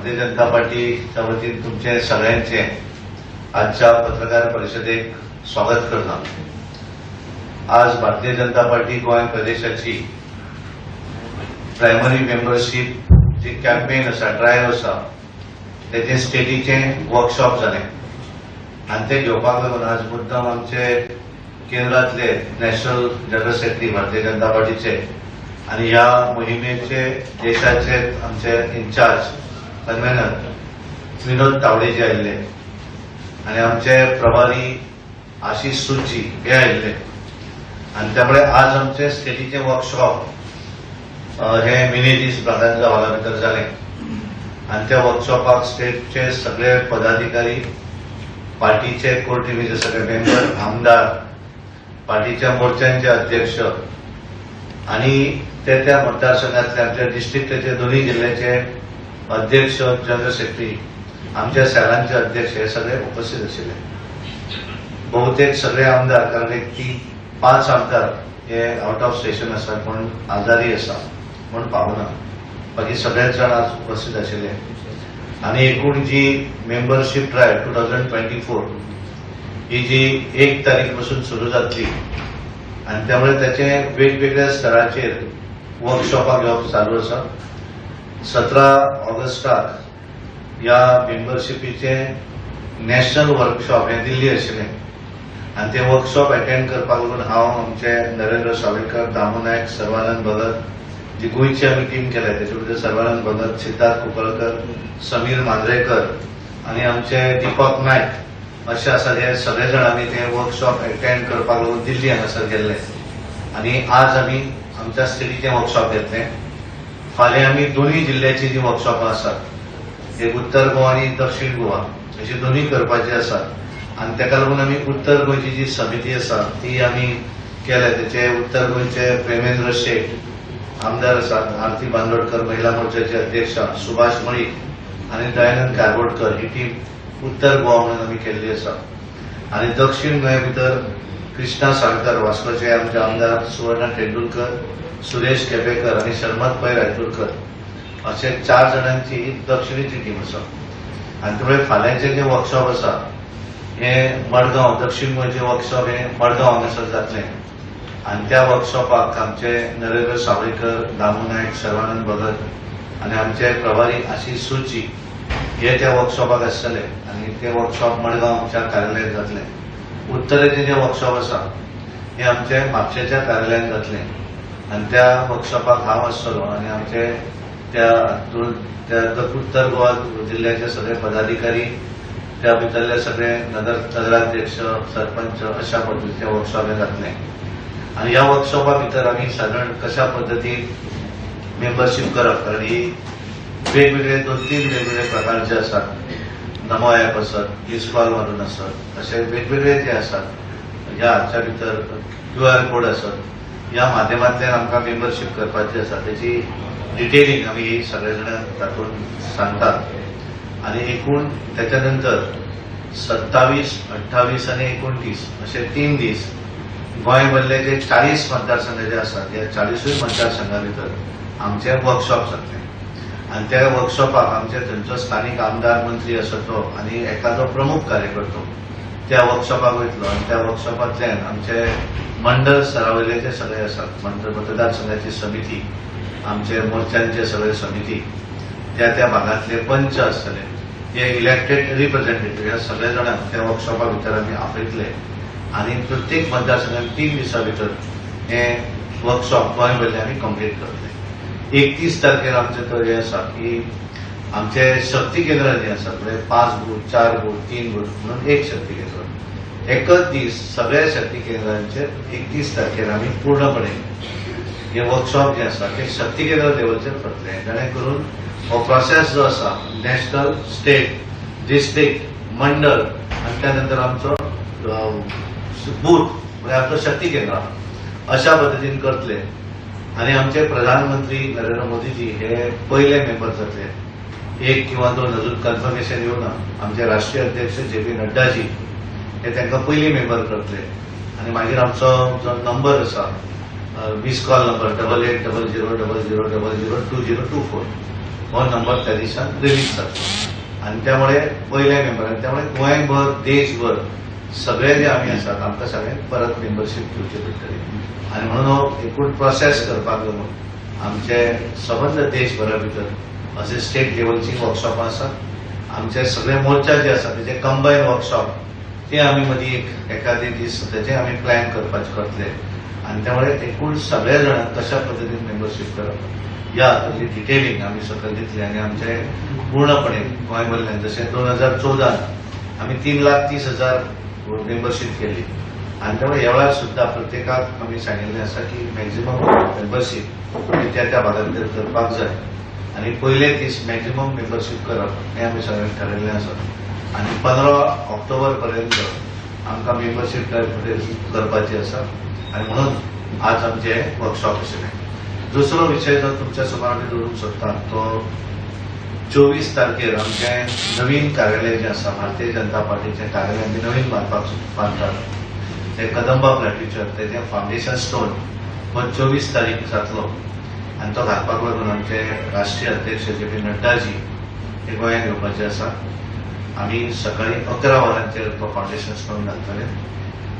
भारतीय जनता पार्टीच्या वतीने तुमचे सगळ्यांचे आजच्या पत्रकार परिषदेक स्वागत करता आज भारतीय जनता पार्टी गोंय प्रदेशाची प्रायमरी मेंबरशीप जी कॅम्पेन आसा ड्रायव्ह आसा त्याचे स्टेटीचे वर्कशॉप झाले. आनी ते घेवपाक लागून आज मुद्दम आमचे केंद्रातले national general secretary Bharatiya Janata पार्टीचे आणि ह्या मोहिमेचे देशाचे आमचे इन्चार्ज कन्व्हेनर विनोद तावडेजी आयिल्ले आणि आमचे प्रभारी आशिष सुची हे आयिल्ले आणि त्यामुळे आज आमचे स्टेटीचे वर्कशॉप हे मिनी दीस प्राधान्य हॉला भितर झाले. आणि त्या वर्कशॉपाक स्टेटचे सगळे पदाधिकारी पार्टीचे कोर टीव्हीचे सगळे मेंबर आमदार पार्टीच्या मोर्चांचे अध्यक्ष आणि ते त्या मतदारसंघातले आमच्या डिस्ट्रिक्टचे दोन्ही जिल्ह्याचे अध्यक्ष जनरल सेक्रेटरी आमच्या शाळांचे अध्यक्ष हे सगळे उपस्थित आशिल्ले बहुतेक सगळे आमदार कारण एक तीन पाच आमदार हे आउट ऑफ स्टेशन आसा म्हणून आजारी आसा म्हणून पावना बाकी सगळेच जाण आज उपस्थित आशिल्ले आणि एकूण जी membership drive two thousand twenty four ही जी एक तारीखपासून सुरू जातली आणि त्यामुळे त्याचे वेगवेगळ्या स्तराचेर वर्कशॉपाक घेवप चालू आसा सतरा ऑगस्टाक ह्या मेंबरशिपीचे नॅशनल वर्कशॉप हे दिल्ली आशिल्ले आणि ते वर्कशॉप अटेंड करपाक लागून हांव आमचे नरेंद्र सावयकर दामू नायक सर्वानंद भगत जी गोंयची आमी टीम केल्या त्याचे भितर सर्वानंद भगत सिद्धार्थ कुंकळकर समीर मांद्रेकर आणि आमचे दीपक नायक अशे आसात हे सगळे जाण आमी ते वर्कशॉप अटेंड करपाक लागून दिल्ली हांगासर गेल्ले. आणि आज आमी आमच्या स्टेटीचे वर्कशॉप घेतले. फाल्यां आमी दोन्ही जिल्ह्याची जी वर्कशॉपां आसात एक उत्तर गोवा आणि दक्षिण गोवा अशी दोन्ही करपाची आसात आणि ताका लागून आमी उत्तर गोंयची जी समिती आसा ती आमी केल्या. त्याचे उत्तर गोंयचे प्रेमेंद्र शेठ आमदार आसात आरती बांदोडकर महिला मोर्चाचे अध्यक्षा सुभाष मळीक आणि दयानंद कारबोडकर ही टीम उत्तर गोवा म्हणून आमी केल्ली आसा आणि दक्षिण गोंया भितर कृष्णा साळकर वास्कोचे आमचे आमदार सुवर्णा तेंडुलकर सुरेश केपेकर आणि शर्मत पै रायतुरकर असे चार जाणांची दक्षिणेची टीम आसा आणि त्यामुळे फाल्यांचे जे वर्कशॉप आसा हे मडगांव दक्षिण म्हणजे गोयचे वर्कशॉप हे मडगांव हांगासर जातले आणि त्या वर्कशॉपाक आमचे नरेंद्र सावळेकर दामू नायक सर्वानंद भगत आणि आमचे प्रभारी आशिष सुची हे त्या वर्कशॉपाक आसतले आणि ते वर्कशॉप मडगांव आमच्या कार्यालयात जातले उत्तरेचे जे वर्कशॉप आसा हे आमचे म्हापशेच्या कार्यालयात जातले आणि त्या वर्कशॉपाक हांव आसतलो आणि आमचे त्या दोन- त्या उत्तर गोवा जिल्ह्याचे सगळे पदाधिकारी त्या भितरले सगळे नगर नगराध्यक्ष सरपंच अशा पद्धतीचे वर्कशॉप हे जातले आणि ह्या वर्कशॉपा भितर आमी साधारण कशा पद्दतीन मेंबरशीप करप कारण ही वेगवेगळे दोन तीन वेगवेगळे प्रकारचे आसात नमो ॲप असत इस्कॉल मारून असत असे वेगवेगळे जे आसात ह्या म्हणजे हाच्या भितर क्यू आर कोड असत ह्या माध्यमांतल्यान आमकां मेंबरशीप करपाची आसा तेची डिटेलिंग आमी सगळे जाण तातूंत सांगतात. आणि एकूण त्याच्या नंतर सत्तावीस अठ्ठावीस आणि एकोणतीस असे तीन दीस गोंय जे चाळीस मतदारसंघ जे आसात या चाळीसूय मतदारसंघा भितर आमचे वर्कशॉप जातले आणि त्या वर्कशॉपाक आमचे थंयचो स्थानिक आमदार मंत्री असो तो आणि एखादो प्रमुख कार्यकर्तो त्या वर्कशॉपाक वयतलो आणि त्या वर्कशॉपांतल्यान आमचे मंडळ सरावयलेचे जे सगळे आसात मंडळ मतदारसंघाची समिती आमचे मोर्चांचे सगळे समिती त्या त्या भागातले पंच आसतले हे इलेक्टेड रिप्रेझेंटेटिव्ह ह्या सगळे जाणांक त्या वर्कशॉपा भितर आमी आपयतले. आणि प्रत्येक मतदारसंघात तीन दिसां भितर हे वर्कशॉप गोंय भरले आमी कंप्लीट करतले एकतीस तारखेर आमचे तर हे आसा की आमचे शक्ती केंद्र जे आसा म्हणजे पाच बूथ चार बूथ तीन बूथ म्हणून एक शक्ती केंद्र. एकच दीस सगळ्या शक्ती केंद्रांचेर एकतीस तारखेर आमी पूर्णपणे हे वर्कशॉप जे आसा ते शक्ती केंद्र लेवलचेर करतले जेणे करून हो प्रोसेस जो आसा नॅशनल स्टेट डिस्ट्रिक्ट मंडळ आणि त्यानंतर आमचो बूथ म्हणजे आमचो शक्ती केंद्र अशा पद्धतीन करतले. आणि आमचे प्रधानमंत्री नरेंद्र मोदीजी हे पहिले मेंबर जातले एक किंवा दोन अजून कन्फर्मेशन येवना आमचे राष्ट्रीय अध्यक्ष जे पी नड्डाजी हे तांकां पयलीं मेंबर करतले आणि मागीर आमचो जो नंबर आसा वीस call number double eight double zero double zero double zero two zero two four हो नंबर त्या दिसा रिलीज जातलो आनी त्यामुळे पयले मेंबर आनी त्यामुळे गोंयभर देशभर सगळे जे आमी आसात आमकां सगळ्यांक परत मेंबरशीप घेवची पडटली आनी म्हणून हो एकूण प्रोसेस करपाक लागून आमचे सबंद देशभरा भितर असे स्टेट लेवलची वर्कशॉप आसात आमचे सगळे मोर्चा जे आसा तेजे कंबायन वर्कशॉप ते आमी मदीं एक एखादे दीस त्याचे आमी प्लॅन करपाचे करतले. आनी त्यामुळे एकूण सगळे जाणांक कशा पद्दतीन मेंबरशीप करप या ताची डिटेलिंग आमी सकयल दितले आनी आमचे पूर्णपणे गोंयभरल्यान जशें दोन हजार चौदान आमी तीन लाख तीस हजार मेंबरशीप केली. आणि त्यामुळे ह्या वेळार सुद्धा प्रत्येकाक आमी सांगिल्लें आसा की मॅक्झिमम मेंबरशीप त्या त्या भागा भितर करपाक जाय आनी पयले दीस मॅक्झिमम मेंबरशीप करप हें आमी सगळ्यांनी थारायल्लें आसा आनी पंदरा ऑक्टोबर पर्यंत आमकां मेंबरशीप करपाची आसा आनी म्हणून आज आमचे वर्कशॉप आशिल्लें दुसरो विशय जो तुमच्यासमोर आमी दवरूंक सोदता तो चोवीस तारखेर आमचें नवीन कार्यालय जे आसा भारतीय जनता पार्टीचे कार्यालय आमी नवीन बांदपाक बांदतात ते कदंबा फ्लॅटीचर ते फावंडेशन स्टोन हो चोवीस तारीख जातलो. आनी तो घालपाक लागून आमचे राष्ट्रीय अध्यक्ष जे पी नड्डाजी हे गोंयांत येवपाचे आसा आमी सकाळी अकरा वरांचेर तो फावंडेशन करून घालतले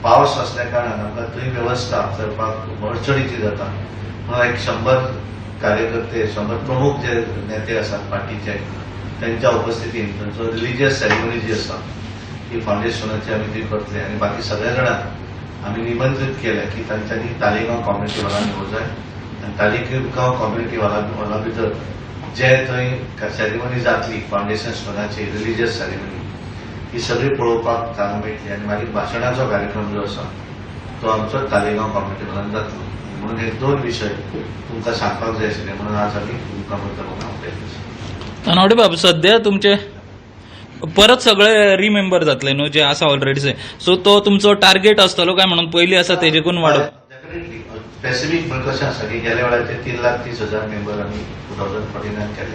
पावस असल्या कारणान आमकां थंय वेवस्था करपाक खूब अडचणीची जाता. म्हणून एक शंबर कार्यकर्ते शंबर प्रमुख जे नेते आसात पार्टीचे त्यांच्या उपस्थितीन थंयचो रिलिजियस सेरेमनी जी आसा ती फाउंडेशनाची आमी ती करतले आनी बाकी सगळ्या जाणांक आमी निमंत्रीत केले की तांच्यांनी तालिगांव कॉम्युनिटी हॉलांत येवं जाय आनी तालिगांव कॉम्युनिटी हॉला भितर जे थंय सेरेमनी जातली फावंडेशन स्टोनाची रिलिजियस सेरेमनी ही सगळी पळोवपाक जावंक मेळटली आनी मागीर भाशणाचो कार्यक्रम जो आसा तो आमचो तालिगांव कॉम्युनिटी हॉलान जातलो म्हणून हे दोन विशय तुमकां सांगपाक जाय आशिल्ले म्हणून आज आमी तुमकां मुद्दम म्हणून तानावडे बाबू सध्या तुमचे परत सगळे रिमेंबर जातले न्हू जे आसा ऑलरेडी सो. तो तुमचो टार्गेट आसतलो काय म्हणून? पयलीं आसा तेजेकून वाडप स्पेसिफीक म्हणजे कशें आसा की गेल्या वेळाचे तीन लाख तीस हजार मेंबर आमी टू थावजंड फोर्टिनान केले.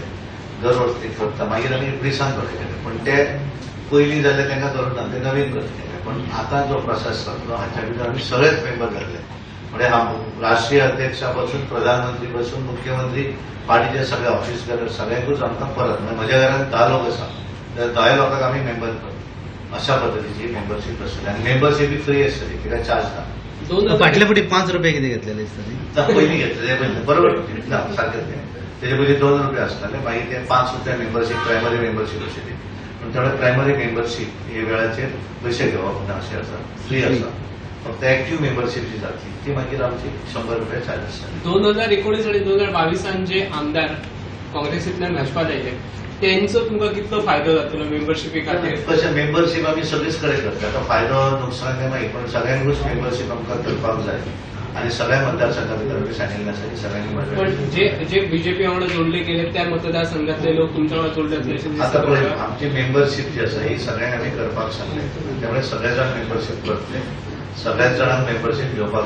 दर वर्स एक करता मागीर आमी रिसान करता केले. पण ते पयलीं जाल्ले तांकां धरून ते नवीन करता केले. पण आतां जो प्रोसेस जातलो हाच्या भितर आमी सगळेच मेंबर जातले म्हणजे हा राष्ट्रीय अध्यक्षा पासून प्रधानमंत्री पासून मुख्यमंत्री पार्टीचे सगळे ऑफिस ऑफिसर सगळ्यांकूच आमकां परत म्हणजे म्हज्या घरान धा लोक आसा तर धा लोकांक आमी मेंबर करता. अशा पद्दतीची मेंबरशीप आसतली आनी मेंबरशीप ही फ्री आसतली कित्याक चार्ज ना दोन फाटल्या फुटी पाच रुपये किती घेतलेले दिसतले ना, पयलीं घेतले पयलीं बरोबर तें. तेजे पयलीं दोन रुपया आसताले मागीर ते पांच रुपया मेंबरशीप प्रायमरी मेंबरशीप आशिल्ली पूण थोडे प्रायमरी मेंबरशीप हे वेळाचेर पयशे घेवप ना अशें आसा फ्री आसा फक्त एक्टिव्ह मेंबरशीप जी जातली ती मागीर आमची शंबर रुपया चार्ज आसतली दोन हजार एकोणीस आणि दोन हजार बावीसान जे आमदार काँग्रेसींतल्यान भाजपात आयले त्यांचो तुमकां कितलो फायदो जातलो मेंबरशिपी खातीर कशें मेंबरशीप आमी सगळीच कडेन करता. आतां फायदो नुकसान तें मागीर पण सगळ्यांकूच मेंबरशीप आमकां करपाक जाय आनी सगळ्या मतदारसंघा भितर आमी सांगिल्लें आसा की सगळ्यांनी पण जे जे बीजेपी वांगडा जोडले गेले त्या मतदारसंघातले लोक तुमच्या वांगडा जोडले आता पळय. आमची मेंबरशीप जी आसा ही सगळ्यांक आमी करपाक सांगले त्यामुळे सगळे जाण मेंबरशीप करतले सगळ्याच जाणांक मेंबरशीप घेवपाक.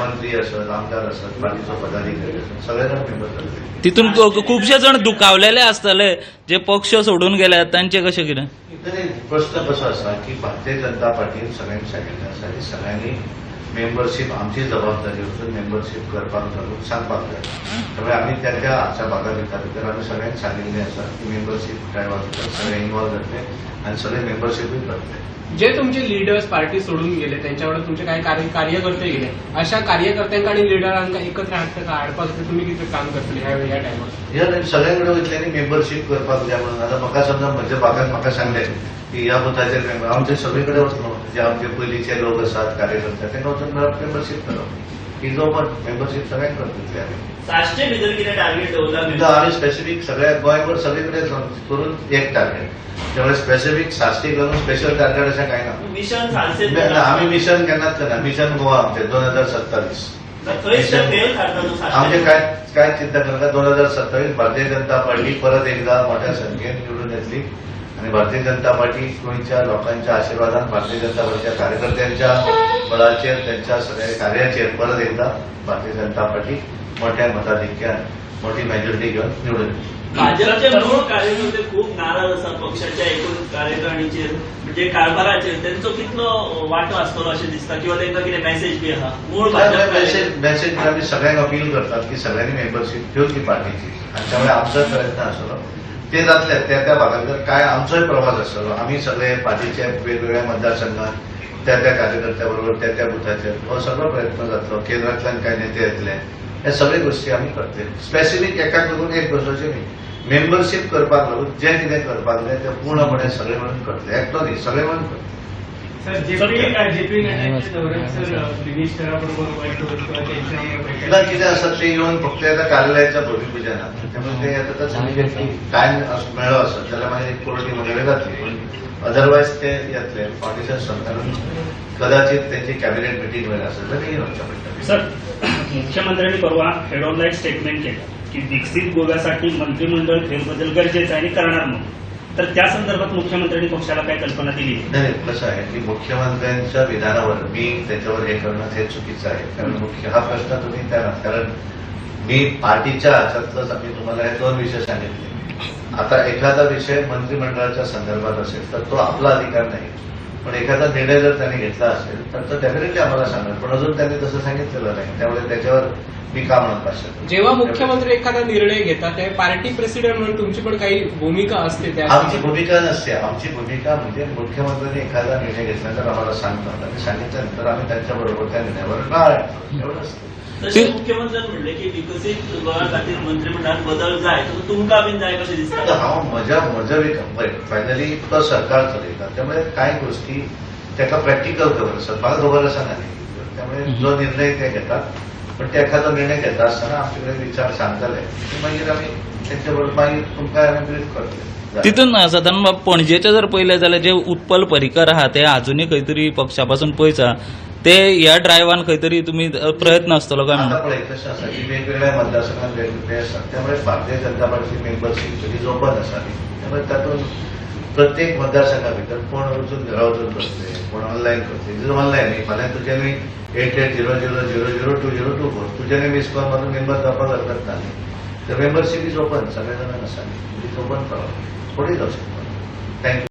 मंत्री आसत आमदार आसत पार्टीचो पदाधिकारी आसत सगळे जाण मेंबर करतले तितून खुबशे जण दुखावलेले आसतले जे पक्ष सोडून गेले तांचे कशें कितें प्रश्न कसो आसा की भारतीय जनता पार्टीन सगळ्यांक सांगिल्लें आसा की सगळ्यांनी मेंबरशीप आमची जबाबदारी वचून मेंबरशीप करपाक सांगपाक जाय. त्यामुळे आमी त्या त्या आमच्या भागा भितर भितर आमी सगळ्यांक सांगिल्लें आसा की मेंबरशीप ड्रायव्हा भितर सगळे इन्वॉल्व जातले आनी सगळे मेंबरशीपूय करतले जे तुमचे लिडर्स पार्टी सोडून गेले त्यांच्या तुमचे काही कार्य कार्यकर्ते गेले अशा कार्यकर्त्यांक आणि लिडरांका एकत्र हाडटा हाडपाक तुमी कितें काम करतले ह्या ह्या टायमार ह्या सगळ्या कडेन वयतल्यांनी मेंबरशीप करपाक जाय म्हणून. आतां म्हाका समजा म्हज्या भागात म्हाका सांगलें की ह्या बुथाचेर मेंबर आमचे सगळे कडेन वचलो जे आमचे पयलींचे लोक आसात कार्यकर्ते तांकां वचून मेळप मेंबरशीप करप ही जो मेंबरशीप सगळ्यांक करतले आमी भितर कितें टार्गेट स्पेसिफीक सगळ्या गोंयभर सगळे कडेन करून एक टार्गेट त्यामुळे स्पेसिफीक साश्टी करून स्पेशल टार्गेट अशें कांय ना मिशन सातशे ना, आमी मिशन केन्नाच करना मिशन गोवा आमचे दोन हजार सत्तावीस. आमचे काय काय चिंता करनाका दोन हजार सत्तावीस भारतीय जनता पार्टी परत एकदा मोठ्या संख्येन निवडून येतली. आणि भारतीय जनता पार्टी गोंयच्या लोकांच्या आशिर्वादान भारतीय जनता पार्टीच्या कार्यकर्त्यांच्या बळाचेर त्यांच्या सगळ्या कार्याचेर परत एकदा भारतीय जनता पार्टी मोठ्या मताधिक्यान मोठी मेजॉरिटी घेऊन निवडून. भाजपचे मूळ कार्यकर्ते खूप नाराज असतात पक्षाच्या एकूण कार्यकारिणीचेर म्हणजे कारभाराचेर त्यांचो कितलो वांटो आसतलो अशें दिसता किंवा तांकां कितें मेसेज बी आहा मूळ मेसेज मेसेज सगळ्यांना अपील करतात की सगळ्यांनी मेंबरशिप घेवची पार्टीची आणि त्यामुळे आमचो प्रयत्न आसलो ते जातले त्या त्या भागात काय आमचोय प्रवास आसलो आम्ही सगळे पार्टीचे वेगवेगळ्या मतदारसंघात त्या त्या कार्यकर्त्या बरोबर त्या त्या बुथाचेर हो सगळो प्रयत्न जातलो केंद्रांतल्यान काय नेते येतले. हे सगळे गोष्टी आम्ही करते स्पेसिफिक एकाक लागून एक गोष्टीचे न्ही. मेंबरशिप करपाक लागून जे कितें करपाक जाय ते पूर्णपणे सगळे म्हणून करतले एकटो न्ही सगळे म्हणून करतले कितें आसा ते येवन फक्त येता कार्यालयाच्या भूमिपूजनात त्यामुळे ते तर टायम मेळ्ळो आसत जाल्यार मागीर एक कोर्टी मंगळे जातली अदरवायज ते येतले फाउंडेशन सरकारान कदाचित त्यांची कॅबिनेट मिटींग वगैरे असेल तर येऊन वचचें पडटलें सर मुख्यमंत्र्यांनी परवा हेड ऑन लाइट स्टेटमेंट केलं की विकसित गोव्यासाठी मंत्रिमंडळ फेरबदल गरजेचा आहे आणि करणार म्हणून. तर त्या संदर्भात मुख्यमंत्र्यांनी पक्षाला काय कल्पना दिली नाही. कसं आहे की मुख्यमंत्र्यांच्या विधानावर मी त्याच्यावर हे करणं हे चुकीचं आहे. कारण मुख्य हा प्रश्न तुम्ही त्या कारण मी पार्टीच्या ह्याच्यातलंच आम्ही तुम्हाला हे दोन विषय सांगितले. आता एखादा विषय मंत्रिमंडळाच्या संदर्भात असेल तर तो आपला अधिकार नाही. पण एखादा निर्णय जर त्यांनी घेतला असेल तर तो डेफिनेटली आम्हाला सांगेल. पण अजून त्यांनी तसं सांगितलेलं नाही. त्यामुळे त्याच्यावर मी का म्हणत पाहिजे जेव्हा मुख्यमंत्री एखादा निर्णय घेतात तेव्हा पार्टी प्रेसिडेंट म्हणून तुमची पण काही भूमिका असते त्या आमची भूमिका नसते. आमची भूमिका म्हणजे मुख्यमंत्र्यांनी एखादा निर्णय घेतल्यानंतर आम्हाला सांगतात. आणि सांगितल्यानंतर आम्ही त्यांच्याबरोबर त्या निर्णयावर नाळ एवढं असतं. तसे मुख्यमंत्र्यांनी म्हणले की विकसित मंत्रिमंडळात बदल जाय तर तुमकां बीन जाय कशें तर दिसता हांव म्हज्या म्हज्या फायनली तो सरकार चलयता त्यामुळे कांय गोष्टी ताका प्रॅक्टिकल खबर म्हाका खबर आसा ना न्ही. त्यामुळे जो निर्णय ते घेतात पण ते एखादो निर्णय घेता आसतना आमचे कडेन विचार सांगतले. की मागीर आमी तेंचे बरोबर मागीर तुमकां आमी ब्रीफ करतले तितून साधारण पणजेचे जर पयले जाल्यार जे उत्पल परिकर आहा ते अजूनही खंय तरी पक्षा पासून पयस आहा ते ह्या ड्रायव्हान खंय तरी तुमी प्रयत्न आसतलो काय म्हणून पळय आसा की वेगवेगळ्या मतदारसंघात वेगवेगळे आसात त्यामुळे भारतीय जनता पार्टीची मेंबरशीप सगळी ओपन आसा न्ही. त्यामुळे तातूंत प्रत्येक मतदारसंघा भितर कोण वचून घरा वचून करतले कोण ऑनलायन करतले जर ऑनलायन न्ही फाल्यां तुज्यानी eight eight zero zero zero zero two zero two four तुज्यानी miss call मारून मेंबर जावपाक हरकत ना न्ही? तर मेंबरशीप इज ओपन सगळे जाणांक आसा इज ओपन फॉर कोणीय जावं शकता थँक्यू